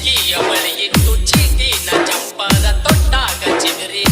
ಚಿಕ್ಕಿಯ ಬಳಿಯಿಟ್ಟು ಚೀಟಿನ ಚಂಪದ ತೊಟ್ಟಾಗ ಚಿಗರಿ